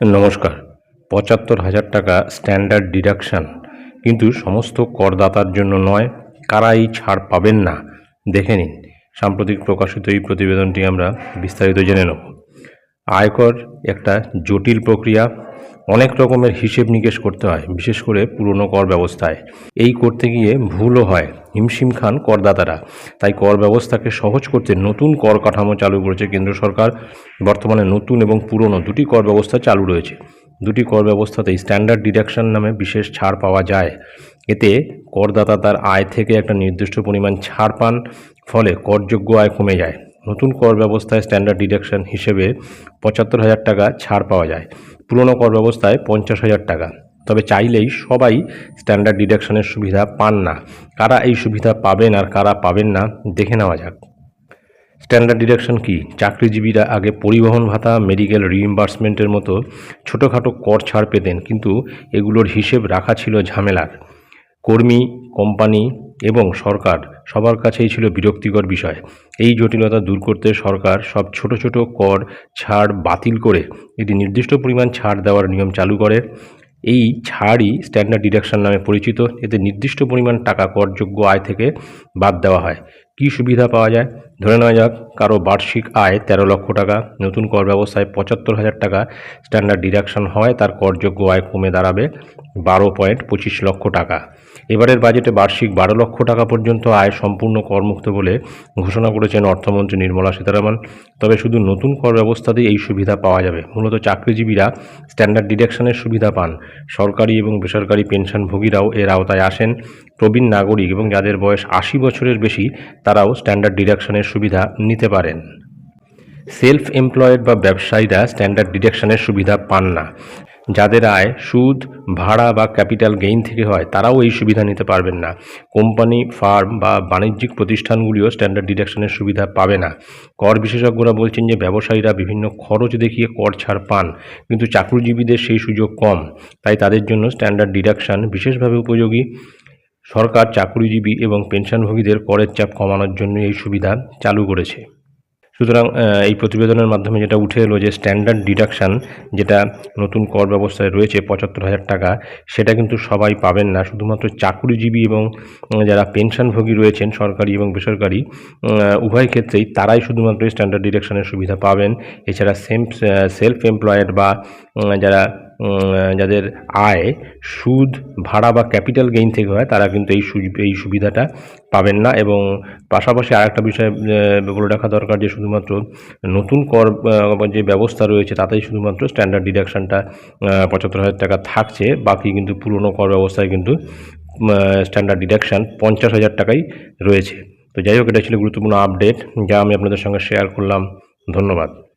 নমস্কার। পঁচাত্তর হাজার টাকা স্ট্যান্ডার্ড ডিডাকশান কিন্তু সমস্ত করদাতার জন্য নয় কারা এই ছাড় পাবেন না। দেখে নিন, সাম্প্রতিক প্রকাশিত এই প্রতিবেদনটি আমরা বিস্তারিত জেনে নেব। আয়কর একটা জটিল প্রক্রিয়া অনেক রকমের হিসেব নিকেশ করতে হয়, বিশেষ করে পুরনো কর ব্যবস্থায়। এই করতে গিয়ে ভুলও হয়, হিমশিম খান করদাতারা। তাই কর ব্যবস্থাকে সহজ করতে নতুন কর কাঠামো চালু করেছে কেন্দ্র সরকার। বর্তমানে নতুন এবং পুরনো দুটি কর ব্যবস্থা চালু রয়েছে। দুটি কর ব্যবস্থাতেই স্ট্যান্ডার্ড ডিডাকশন নামে বিশেষ ছাড় পাওয়া যায়। এতে করদাতা তার আয় থেকে একটা নির্দিষ্ট পরিমাণ ছাড় পান, ফলে করযোগ্য আয় কমে যায়। নতুন কর ব্যবস্থায় স্ট্যান্ডার্ড ডিডাকশন হিসেবে পঁচাত্তর হাজার টাকা ছাড় পাওয়া যায়। পুরনো কর ব্যবস্থায় পঞ্চাশ হাজার টাকা। তবে চাইলেই সবাই স্ট্যান্ডার্ড ডিডাকশনের সুবিধা পান না। কারা এই সুবিধা পাবেন আর কারা পাবেন না, দেখে নেওয়া যাক। স্ট্যান্ডার্ড ডিডাকশন কি? চাকরিজীবীরা আগে পরিবহন ভাতা মেডিকেল রিইম্বার্সমেন্টের মতো ছোটোখাটো কর ছাড় পেতেন, কিন্তু এগুলোর হিসেব রাখা ছিল ঝামেলার। কর্মী কোম্পানি এবং সরকার সবার কাছেই ছিল বিরক্তিকর বিষয়। এই জটিলতা দূর করতে সরকার সব ছোট ছোট কর ছাড় বাতিল করে এটি নির্দিষ্ট পরিমাণ ছাড় দেওয়ার নিয়ম চালু করে। এই ছাড়ই স্ট্যান্ডার্ড ডিডাকশন নামে পরিচিত। এতে নির্দিষ্ট পরিমাণ টাকা করযোগ্য আয় থেকে বাদ দেওয়া হয়। কি সুবিধা পাওয়া যায়? ধরে নেওয়া যাক, কারও বার্ষিক আয় তেরো লক্ষ টাকা, নতুন কর ব্যবস্থায় পঁচাত্তর হাজার টাকা স্ট্যান্ডার্ড ডিডাকশন হয়, তার করযোগ্য আয় কমে দাঁড়াবে বারো পয়েন্ট পঁচিশ লক্ষ টাকা। এবারের বাজেটে বার্ষিক বারো লক্ষ টাকা পর্যন্ত আয় সম্পূর্ণ করমুক্ত বলে ঘোষণা করেছেন অর্থমন্ত্রী নির্মলা সীতারামন। তবে শুধু নতুন কর ব্যবস্থাতেই এই সুবিধা পাওয়া যাবে। মূলত চাকরিজীবীরা স্ট্যান্ডার্ড ডিডাকশনের সুবিধা পান। সরকারি এবং বেসরকারি পেনশনভোগীরাও এর আওতায় আসেন। প্রবীণ নাগরিক এবং যাদের বয়স আশি বছরের বেশি, তারাও স্ট্যান্ডার্ড ডিডাকশনের সুবিধা নিতে পারেন। সেলফ এমপ্লয়েড বা ব্যবসায়ীরা স্ট্যান্ডার্ড ডিডাকশনের সুবিধা পান না। যাদের আয়, সুদ, ভাড়া বা ক্যাপিটাল গেইন থেকে হয়, তারাও এই সুবিধা নিতে পারবেন না। কোম্পানি, ফার্ম বা বাণিজ্যিক প্রতিষ্ঠানগুলিও স্ট্যান্ডার্ড ডিডাকশনের সুবিধা পাবে না। কর বিশেষজ্ঞরা বলছেন যে, ব্যবসায়ীরা বিভিন্ন খরচ দেখিয়ে কর ছাড় পান, কিন্তু চাকরিজীবীদের সেই সুযোগ কম। তাই তাদের জন্য স্ট্যান্ডার্ড ডিডাকশন বিশেষভাবে উপযোগী। সরকার চাকরিজীবী এবং পেনশনভোগীদের করের চাপ কমানোর জন্য এই সুবিধা চালু করেছে। সুতরাং এই প্রতিবেদনের মাধ্যমে যেটা উঠে এলো যে স্ট্যান্ডার্ড ডিডাকশন যেটা নতুন কর ব্যবস্থায় রয়েছে পঁচাত্তর হাজার টাকা, সেটা কিন্তু সবাই পাবেন না। শুধুমাত্র চাকুরিজীবী এবং যারা পেনশনভোগী রয়েছেন, সরকারি এবং বেসরকারি উভয় ক্ষেত্রেই তারাই শুধুমাত্র স্ট্যান্ডার্ড ডিডাকশনের সুবিধা পাবেন। এছাড়া সেম সেলফ এমপ্লয়েড বা যারা যাদের আয় সুদ ভাড়া বা ক্যাপিটাল গেইন থেকে হয় তারা কিন্তু এই এই সুবিধাটা পাবেন না এবং পাশাপাশি আরেকটা বিষয় আহ, বলে রাখা দরকার যে শুধুমাত্র নতুন কর যে ব্যবস্থা রয়েছে তাতেই শুধুমাত্র স্ট্যান্ডার্ড ডিডাকশানটা পঁচাত্তর হাজার টাকা থাকছে। বাকি কিন্তু পুরনো কর ব্যবস্থায় কিন্তু স্ট্যান্ডার্ড ডিডাকশন পঞ্চাশ হাজার টাকাই রয়েছে। তো যাই হোক এটা ছিল গুরুত্বপূর্ণ আপডেট যা আমি আপনাদের সঙ্গে শেয়ার করলাম। ধন্যবাদ।